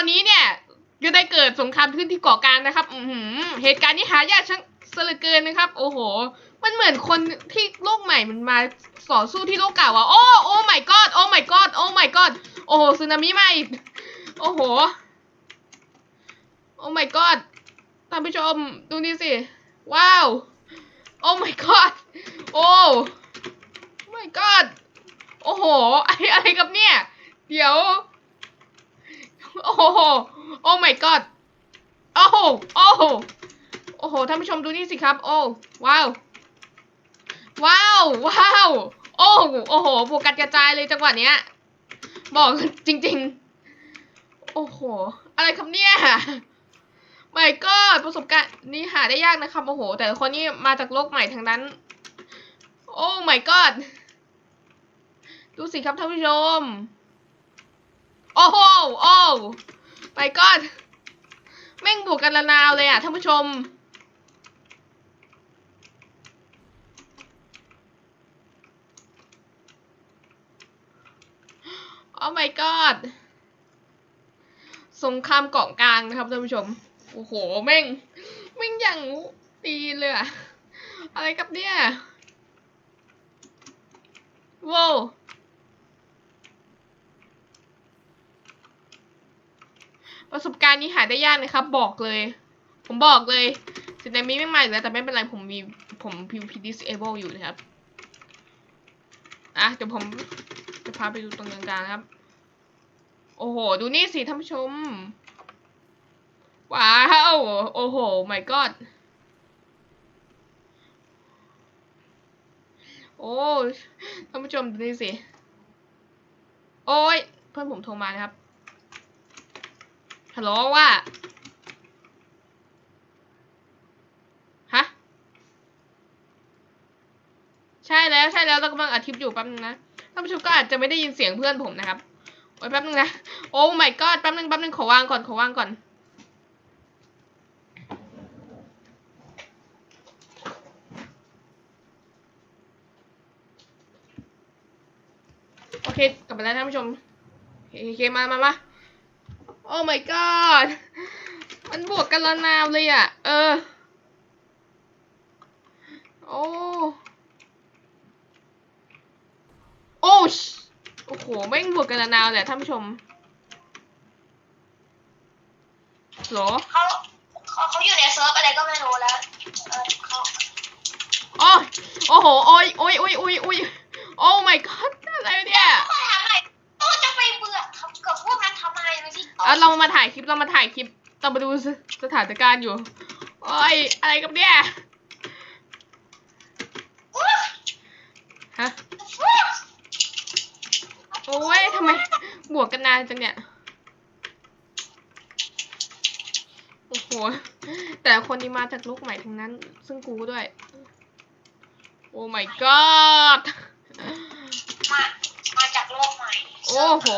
อนนี้เนี่ยก็ได้เกิดสงครามขึ้นที่เกาะกลางนะครับ อืเหตุการณ์นี้หายากชังเสลือเกินนะครับ โอ้โห มันเหมือนคนที่โลกใหม่มันมาต่อสู้ที่โลกเก่าอะ โอ้โอ้ my god โอ้ my god โอ้ my god โอ้โหสึนามิมาอีก โอ้โห โอ้ my god ท่านผู้ชมดูนี่สิ ว้าว โอ้ my god โอ้ my god โอ้โห อะไรอะไรกับเนี่ย เดี๋ยว โอ้โห โอ้ my god โอ้โห โอ้โห โอ้โห ท่านผู้ชมดูนี่สิครับ โอ้ ว้าว ว้าว ว้าว โอ้โอ้โหโฟกัสกระจายเลยจังหวะเนี้ย บอกจริง ๆ โอ้โห อะไรครับเนี่ยไม่ก็ประสบการณ์นี่หาได้ยากนะครับโอ้โห แต่คนนี่มาจากโลกใหม่ทั้งนั้น โอ้ my god ดูสิครับท่านผู้ชม อ้โหโอ้ my god แม่งบวกกันละนาวเลยอะท่านผู้ชม โอ้ my god สงครามเกาะกลางนะครับท่านผู้ชม โอ้โห แม่ง แม่งอย่างตีเลยอะอะไรกับเนี่ยว้าว ประสบการณ์นี้หาได้ยากนะครับ บอกเลย ผมบอกเลยสินามิไม่มาอีกแล้วแต่ไม่เป็นไรผมมีผม PVP disable อยู่นะครับอะเดี๋ยวผมจะพาไปดูตรงกลางๆครับ โอ้โห ดูนี่สิท่านผู้ชม ว้าว โอ้โห my god โอ้ท่านผู้ชมดูนี่สิ โอ้ยเพื่อนผมโทรมานะครับ ฮัลโหลว่า ฮะ ใช่แล้วใช่แล้วเรากำลังอัดคลิปอยู่แป๊บนึงนะ ท่านผู้ชมก็อาจจะไม่ได้ยินเสียงเพื่อนผมนะครับ โอ้ยแป๊บนึงนะ โอ้ my god แป๊บนึงแป๊บนึงขอวางก่อนขอวางก่อนโอเค กลับมาแล้วท่านผู้ชม โอเคโอเคมามามา โอ้ my god มันบวกกันละนาวเลยอะ เออ โอ้ โอ้ชโอ้โห แม่งบวกกันละนาวเลยอะท่านผู้ชมเหรอเขาเขาเขาอยู่ในเซิร์ฟอะไรก็ไม่รู้แล้วเออเขาโอ้ยโอ้โห โอ้ยโอ้ยโอ้ยโอ้ยโอ้ยโอ้ my god ออเรามาถ่ายคลิปเรามาถ่ายคลิปเรามาดูสสถานการณ์อยู่โอ้ยอะไรกับเนี่ยอุ๊ยฮะอุ๊ยโอ้ยทำไมบวกกันนานจังเนี่ยโอ้โหแต่ละคนนี้มาจากโลกใหม่ทั้งนั้น ซึ่งกูด้วย โอ้ my god มา มาจากโลกใหม่ โอ้โห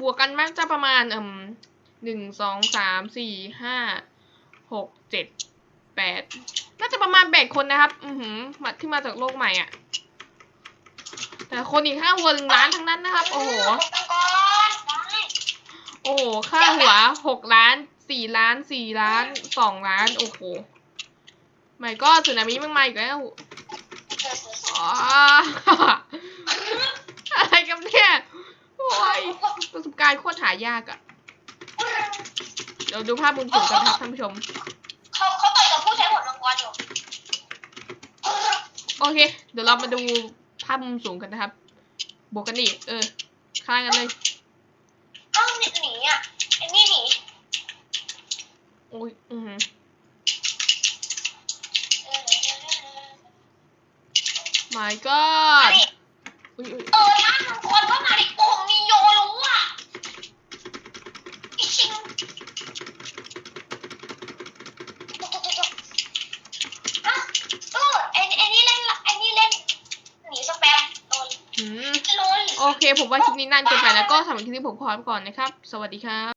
บวกกันมากจะประมาณอืม หนึ่งสองสามสี่ห้าหกเจ็ดแปดน่าจะประมาณแปดคนนะครับ อือหือมาที่มาจากโลกใหม่อะ แต่คนอีกห้าหัวหนึ่งล้านทั้งนั้นนะครับ โอ้โห โอ้โห ค่าหัวหกล้านสี่ล้านสี่ล้านสองล้าน โอ้โหไม่ก็สึนามิมันมาอีกแล้วออเอออ๋ออะไรกันเนี่ย โอ้ยประสบการณ์โคตรหายากอะ เดี๋ยวดูภาพมุมสูงกันครับท่านผู้ชม เขาเขาต่อยกับผู้ใช้ผลมังกรอยู่โอเค เดี๋ยวเรามาดูภาพมุมสูงกันนะครับ บวกกันดิเออค่ายกันเลยเอ้าหนีหนีอะไอ้นี่หนีโอ้ยอือหือเออ my มา god ดิอุ้ยอุ้ย เออท่านมังกรก็มาดิโอ้มีโยรู้อะอีชิงอะเออไอ้ไอ้นี่เล่นละไอ้นี่เล่นหนีสแปมโดน หืม โอเค ผมว่าคลิปนี้นานเกินไปแล้วก็สำหรับคลิปนี้ผมขอไปก่อนนะครับ สวัสดีครับ